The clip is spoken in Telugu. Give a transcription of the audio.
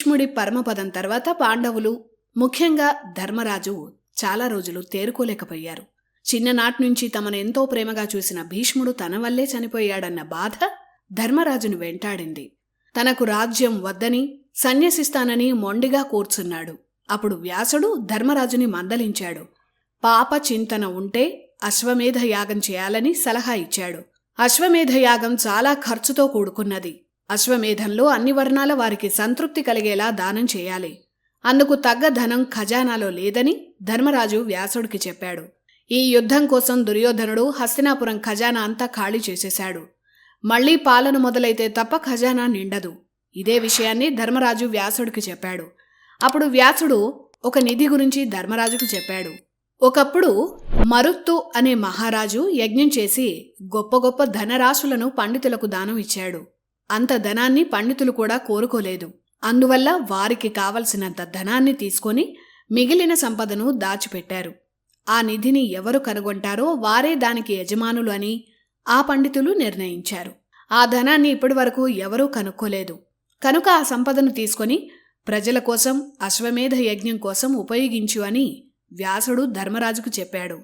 భీష్ముడి పరమపదం తర్వాత పాండవులు ముఖ్యంగా ధర్మరాజు చాలా రోజులు తేరుకోలేకపోయారు. చిన్ననాటి నుంచి తమను ఎంతో ప్రేమగా చూసిన భీష్ముడు తన వల్లే చనిపోయాడన్న బాధ ధర్మరాజును వెంటాడింది. తనకు రాజ్యం వద్దని సన్యసిస్తానని మొండిగా కూర్చున్నాడు. అప్పుడు వ్యాసుడు ధర్మరాజుని మందలించాడు. పాప చింతన ఉంటే అశ్వమేధ యాగం చేయాలని సలహా ఇచ్చాడు. అశ్వమేధ యాగం చాలా ఖర్చుతో కూడుకున్నది. అశ్వమేధంలో అన్ని వర్ణాల వారికి సంతృప్తి కలిగేలా దానం చేయాలి. అందుకు తగ్గ ధనం ఖజానాలో లేదని ధర్మరాజు వ్యాసుడికి చెప్పాడు. ఈ యుద్ధం కోసం దుర్యోధనుడు హస్తినాపురం ఖజానా అంతా ఖాళీ చేసేశాడు. మళ్ళీ పాలన మొదలైతే తప్ప ఖజానా నిండదు. ఇదే విషయాన్ని ధర్మరాజు వ్యాసుడికి చెప్పాడు. అప్పుడు వ్యాసుడు ఒక నిధి గురించి ధర్మరాజుకు చెప్పాడు. ఒకప్పుడు మరుత్తు అనే మహారాజు యజ్ఞం చేసి గొప్ప గొప్ప ధనరాశులను పండితులకు దానం ఇచ్చాడు. అంత ధనాన్ని పండితులు కూడా కోరుకోలేదు. అందువల్ల వారికి కావలసినంత ధనాన్ని తీసుకొని మిగిలిన సంపదను దాచిపెట్టారు. ఆ నిధిని ఎవరు కనుగొంటారో వారే దానికి యజమానులు అని ఆ పండితులు నిర్ణయించారు. ఆ ధనాన్ని ఇప్పటివరకు ఎవరూ కనుక్కోలేదు. కనుక ఆ సంపదను తీసుకొని ప్రజల కోసం అశ్వమేధ యజ్ఞం కోసం ఉపయోగించు అని వ్యాసుడు ధర్మరాజుకు చెప్పాడు.